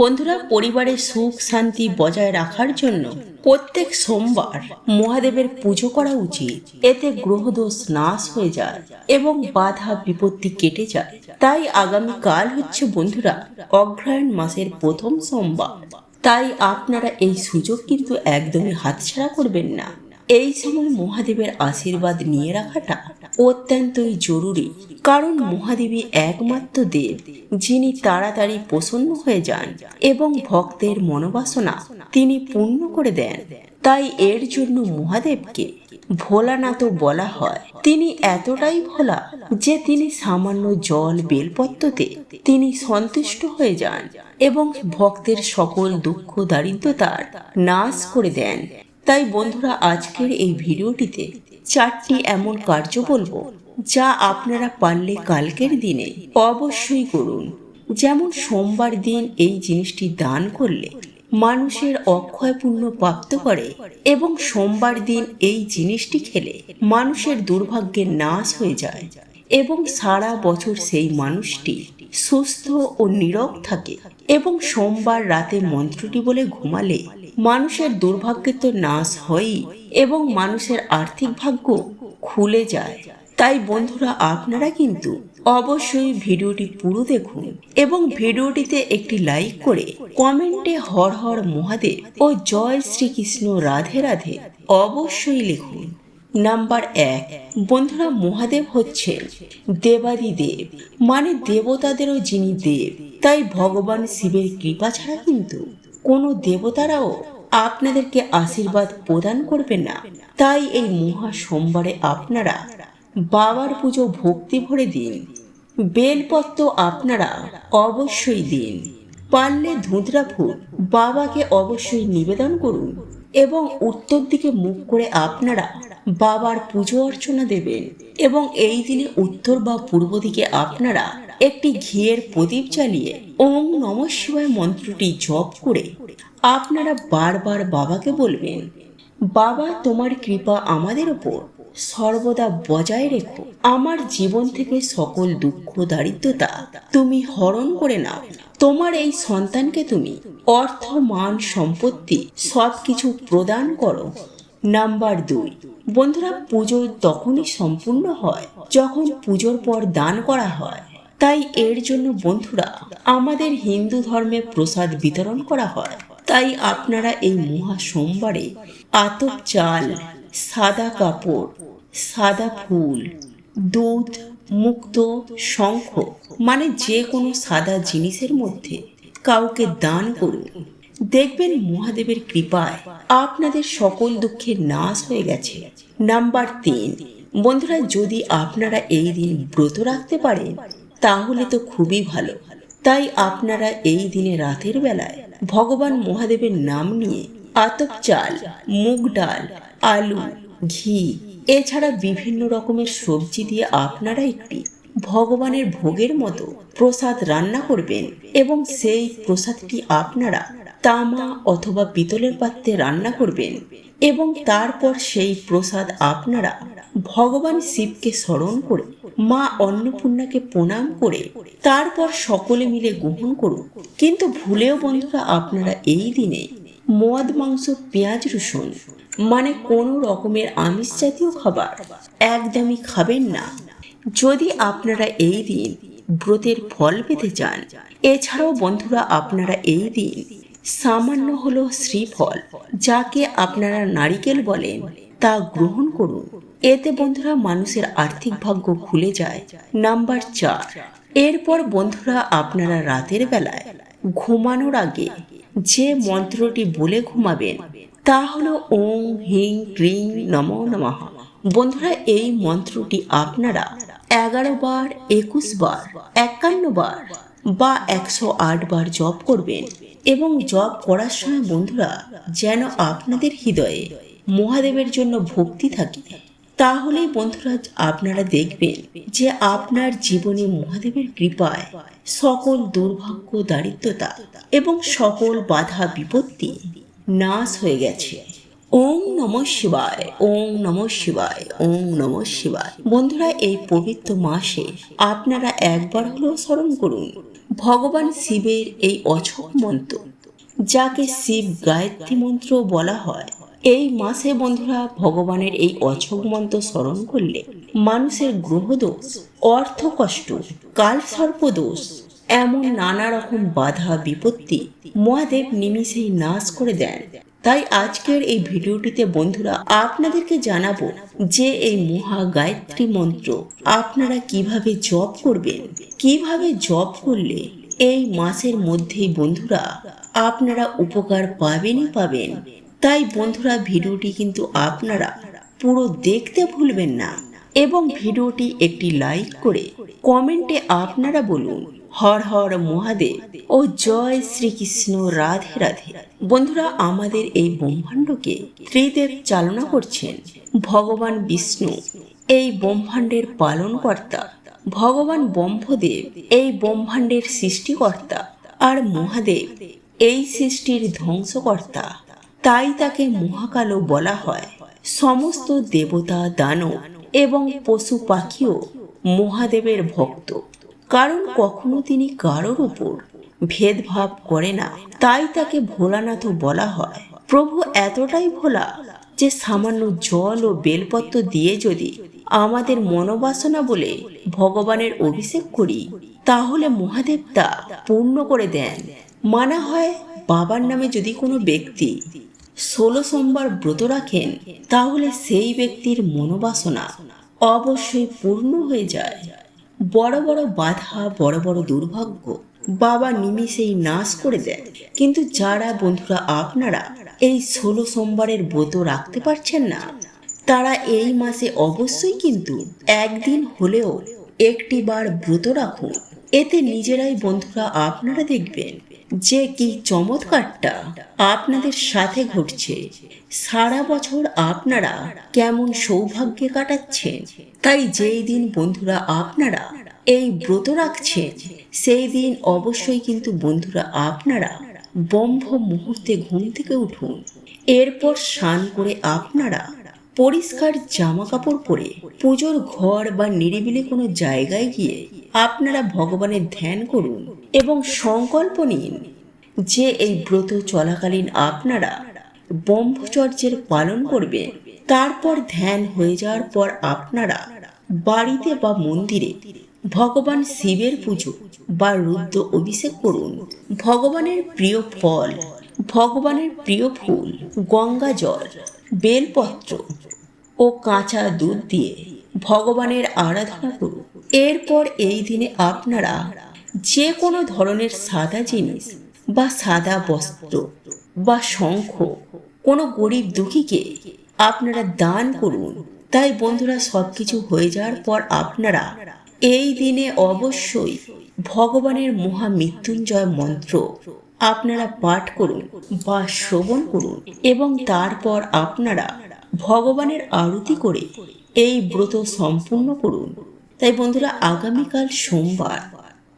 বন্ধুরা, পরিবারের সুখ শান্তি বজায় রাখার জন্য প্রত্যেক সোমবার মহাদেবের পুজো করা উচিত। এতে গ্রহদোষ নাশ হয়ে যায় এবং বাধা বিপত্তি কেটে যায়। তাই আগামী কাল হচ্ছে বন্ধুরা, অগ্রহায়ণ মাসের প্রথম সোমবার। তাই আপনারা এই সুযোগ কিন্তু একদমই হাতছাড়া করবেন না। এই সময় মহাদেবের আশীর্বাদ নিয়ে রাখাটা অত্যন্তই জরুরি। কারণ মহাদেবী একমাত্র দেব, যিনি তাড়াতাড়ি প্রসন্ন হয়ে যান এবং ভক্তের মনোবাসনা তিনি পূর্ণ করে দেন। তাই এর জন্য মহাদেবকে ভোলানাথও বলা হয়। তিনি এতটাই ভোলা যে তিনি সামান্য জল বেলপত্রতে তিনি সন্তুষ্ট হয়ে যান এবং ভক্তের সকল দুঃখ দারিদ্রতার নাশ করে দেন। তাই বন্ধুরা, আজকের এই ভিডিওটিতে চারটি এমন কার্য বলব যা আপনারা পারলে কালকের দিনে অবশ্যই করুন। যেমন সোমবার দিন এই জিনিসটি দান করলে মানুষের অক্ষয় পুণ্য প্রাপ্ত করে এবং সোমবার দিন এই জিনিসটি খেলে মানুষের দুর্ভাগ্যের নাশ হয়ে যায় এবং সারা বছর সেই মানুষটি সুস্থ ও নীরব থাকে এবং সোমবার রাতে মন্ত্রটি বলে ঘুমালে মানুষের দুর্ভাগ্যের তো নাশ হয়ই এবং মানুষের আর্থিক ভাগ্য খুলে যায়। তাই বন্ধুরা, আপনারা কিন্তু অবশ্যই ভিডিওটি পুরো দেখুন এবং ভিডিওটিতে একটি লাইক করে কমেন্টে হর হর মহাদেব ও জয় শ্রীকৃষ্ণ রাধে রাধে অবশ্যই লিখুন। নাম্বার এক, বন্ধুরা, মহাদেব হচ্ছেন দেবাদি দেব মানে দেবতাদেরও যিনি দেব, তাই ভগবান শিবের কৃপা ছাড়া কিন্তু কোনো দেবতারাও আপনাদেরকে আশীর্বাদ প্রদান করবে না। তাই এই মহা সোমবারে আপনারা বাবার পুজো ভক্তি ভরে দিন। বেলপত্র আপনারা অবশ্যই দিন। পারলে ধুঁতরা ফুল বাবাকে অবশ্যই নিবেদন করুন এবং উত্তর দিকে মুখ করে আপনারা বাবার পুজো অর্চনা দেবেন এবং এই দিনে উত্তর বা পূর্ব দিকে আপনারা একটি ঘিয়ের প্রদীপ জ্বালিয়ে ওম নম শিবায় মন্ত্রটি জপ করে আপনারা বারবার বাবাকে বলবেন, বাবা, তোমার কৃপা আমাদের ওপর। সর্বদা বজায় রেখো। আমার জীবন থেকে সকল দুঃখ, দারিদ্রতা তুমি হরণ করে নাও। তোমার এই সন্তানকে তুমি অর্থ, মান, সম্পত্তি সব কিছু প্রদান করো। নাম্বার দুই। বন্ধুরা, পুজো তখনই সম্পূর্ণ হয় যখন পুজোর পর দান করা হয়। তাই এর জন্য বন্ধুরা, আমাদের হিন্দু ধর্মে প্রসাদ বিতরণ করা হয়। তাই আপনারা এই মহা সোমবারে আতপ চাল, সাদা কাপড়, সাদা ফুল, দুধ, মুক্ত শঙ্খ মানে যে কোনো সাদা জিনিসের মধ্যে কাউকে দান করুন। দেখবেন মহাদেবের কৃপায় আপনাদের সকল দুঃখের নাশ হয়ে গেছে। নাম্বার তিন, বন্ধুরা, যদি আপনারা এই দিন ব্রত রাখতে পারেন তাহলে তো খুবই ভালো। তাই আপনারা এই দিনে রাতের বেলায় ভগবান মহাদেবের নাম নিয়ে আতপ চাল, মুগ ডাল, আলু, ঘি, এছাড়া বিভিন্ন রকমের সবজি দিয়ে আপনারা একটি ভগবানের ভোগের মতো প্রসাদ রান্না করবেন এবং সেই প্রসাদটি আপনারা তামা অথবা পিতলের পাত্রে রান্না করবেন এবং তারপর সেই প্রসাদ আপনারা ভগবান শিবকে স্মরণ করে, মা অন্নপূর্ণাকে প্রণাম করে, তারপর সকলে মিলে গ্রহণ করুন। কিন্তু ভুলেও বন্ধুরা, আপনারা এই দিনে মদ, মাংস, পেঁয়াজ, রসুন মানে কোনো রকমের আমিষ জাতীয় খাবার একদমই খাবেন না। যদি আপনারা এই দিন ব্রতের ফল পেতে চান, এছাড়াও বন্ধুরা, আপনারা এই দিন সামান্য হলো শ্রীফল, যাকে আপনারা নারিকেল বলেন তা গ্রহণ করুন। এতে বন্ধুরা মানুষের আর্থিক ভাগ্য খুলে যায়। নাম্বার চার, এরপর বন্ধুরা আপনারা রাতের বেলায় ঘুমানোর আগে যে মন্ত্রটি বলে ঘুমাবেন, তা হলো ওম হিং ক্রিং নম নমঃ। বন্ধুরা, এই মন্ত্রটি আপনারা এগারো বার, একুশ বার, একান্ন বার বা একশো আট বার জপ করবেন এবং জপ করার সময় বন্ধুরা যেন আপনাদের হৃদয়ে মহাদেবের জন্য ভক্তি থাকে, তাহলেই বন্ধুরা আপনারা দেখবেন যে আপনার জীবনে মহাদেবের কৃপায় সকল দুর্ভাগ্য, দারিদ্রতা এবং সকল বাধা, বিপত্তি নাশ হয়ে গেছে। ওম নম শিবায়, ওম নম শিবায়, ওম নম শিবায়। বন্ধুরা, এই পবিত্র মাসে আপনারা একবার হলেও স্মরণ করুন, ভগবান শিবের এই অছক মন্ত্র, যাকে শিব গায়ত্রী মন্ত্র বলা হয়। এই মাসে বন্ধুরা ভগবানের এই অছক মন্ত্র স্মরণ করলে মানুষের গ্রহদোষ অর্থ কষ্ট কাল সর্পদোষ এমন নানা রকম বাধা, বিপত্তি মহাদেব নিমিষেই নাশ করে দেন। তাই আজকের এই ভিডিওটিতে বন্ধুরা আপনাদেরকে জানাব যে এই মহা গায়ত্রী মন্ত্র আপনারা কীভাবে জপ করবেন, কীভাবে জপ করলে এই মাসের মধ্যেই বন্ধুরা আপনারা উপকার পাবেনই পাবেন। তাই বন্ধুরা, ভিডিওটি কিন্তু আপনারা পুরো দেখতে ভুলবেন না এবং ভিডিওটি একটি লাইক করে কমেন্টে আপনারা বলুন, হর হর মহাদেব ও জয় শ্রীকৃষ্ণ, রাধে রাধে। বন্ধুরা, আমাদের এই ব্রহ্মাণ্ডকে ত্রিদেব চালনা করছেন ভগবান বিষ্ণু, এই ব্রহ্মাণ্ডের পালনকর্তা। ভগবান ব্রহ্মদেব, এই ব্রহ্মাণ্ডের সৃষ্টিকর্তা। আর মহাদেব, এই সৃষ্টির ধ্বংসকর্তা। তাই তাকে মহাকালও বলা হয়। সমস্ত দেবতা দানব এবং পশু পাখিও মহাদেবের ভক্ত। কারণ কখনো তিনি কারোর উপর ভেদভাব করে না। তাই তাকে ভোলানাথও বলা হয়। প্রভু এতটাই ভোলা যে সামান্য জল ও বেলপত্র দিয়ে যদি আমাদের মনোবাসনা বলে ভগবানের অভিষেক করি, তাহলে মহাদেব তা পূর্ণ করে দেন। মানা হয় বাবার নামে যদি কোনো ব্যক্তি ষোলো সোমবার ব্রত রাখেন, তাহলে সেই ব্যক্তির মনোবাসনা অবশ্যই পূর্ণ হয়ে যায়। বড় বড় বাধা, বড় বড় দুর্ভাগ্য বাবা নিমিষেই নাশ করে দেন। কিন্তু যারা বন্ধুরা আপনারা এই ষোলো সোমবারের ব্রত রাখতে পারছেন না, তারা এই মাসে অবশ্যই কিন্তু একদিন হলেও একটি বার ব্রত রাখুন। এতে নিজেরাই বন্ধুরা আপনারা দেখবেন যে কি চমৎকারটা আপনাদের সাথে ঘটছে। সারা বছর আপনারা কেমন সৌভাগ্যে কাটাচ্ছেন তাই যেই দিন বন্ধুরা আপনারা এই ব্রত রাখছেন, সেই দিন অবশ্যই কিন্তু বন্ধুরা আপনারা বম্ভ মুহূর্তে ঘুম থেকে উঠুন। এরপর স্নান করে আপনারা পরিষ্কার জামা কাপড় পরে পুজোর ঘর বা নিরিবিলি কোনো জায়গায় গিয়ে আপনারা ভগবানের ধ্যান করুন এবং সংকল্প নিন যে এই ব্রত চলাকালীন আপনারা ব্রহ্মচর্যের পালন করবেন তারপর ধ্যান হয়ে যাওয়ার পর আপনারা বাড়িতে বা মন্দিরে ভগবান শিবের পুজো বা রুদ্র অভিষেক করুন। ভগবানের প্রিয় ফল, ভগবানের প্রিয় ফুল, গঙ্গা জল বেলপত্র ও কাঁচা দুধ দিয়ে ভগবানের আরাধনা করুন। এরপর এই দিনে আপনারা যে কোনো ধরনের সাদা জিনিস বা সাদা বস্ত্র বা শঙ্খ, কোনো গরিব দুঃখীকে আপনারা দান করুন। তাই বন্ধুরা সব কিছু হয়ে যাওয়ার পর আপনারা এই দিনে অবশ্যই ভগবানের মহামৃত্যুঞ্জয় মন্ত্র আপনারা পাঠ করুন বা শ্রবণ করুন এবং তারপর আপনারা ভগবানের আরতি করে এই ব্রত সম্পূর্ণ করুন। তাই বন্ধুরা, আগামীকাল সোমবার,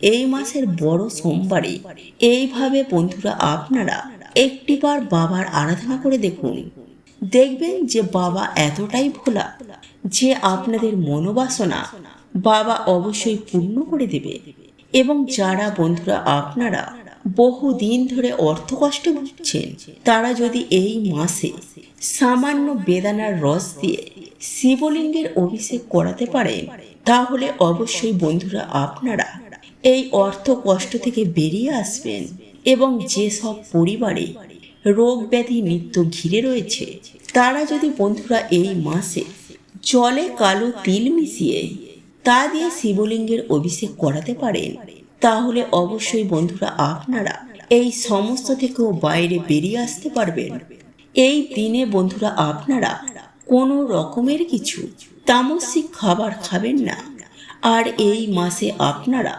এই মাসের বড় সোমবারে এইভাবে বন্ধুরা আপনারা একটিবার বাবার আরাধনা করে দেখুন। দেখবেন যে বাবা এতটাই ভোলা যে আপনাদের মনোবাসনা বাবা অবশ্যই পূর্ণ করে দেবে এবং যারা বন্ধুরা আপনারা বহুদিন ধরে অর্থ কষ্ট ভুগছেন তারা যদি এই মাসে সামান্য বেদানার রস দিয়ে শিবলিঙ্গের অভিষেক করাতে পারেন তাহলে অবশ্যই বন্ধুরা আপনারা এই অর্থ কষ্ট থেকে বেরিয়ে আসবেন এবং যেসব পরিবারে রোগ ব্যাধি নিত্য ঘিরে রয়েছে, তারা যদি বন্ধুরা এই মাসে জলে কালো তিল মিশিয়ে তা দিয়ে শিবলিঙ্গের অভিষেক করাতে পারেন তাহলে অবশ্যই বন্ধুরা আপনারা এই সমস্ত থেকেও বাইরে বেরিয়ে আসতে পারবেন। এই দিনে বন্ধুরা আপনারা কোনো রকমের কিছু তামসিক খাবার খাবেন না। আর এই মাসে আপনারা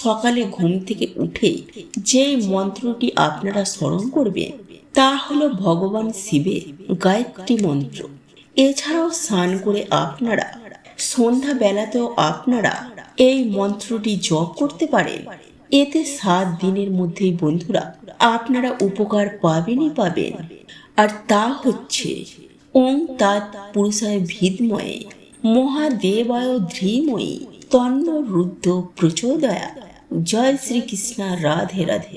সকালে ঘুম থেকে উঠে যে মন্ত্রটি আপনারা স্মরণ করবেন, তা হলো ভগবান শিবের গায়ত্রী মন্ত্র। এছাড়াও স্নান করে আপনারা সন্ধ্যা বেলাতেও আপনারা এই মন্ত্রটি জপ করতে পারেন। এতে সাত দিনের মধ্যেই বন্ধুরা আপনারা উপকার পাবেনই পাবেন। আর তা হচ্ছে ওং তাৎ পুরুষায় ভিদময়ে মহাদেবায় ধীময়ী তন্ন রুদ্র প্রচোদয়া জয় শ্রীকৃষ্ণ, রাধে রাধে।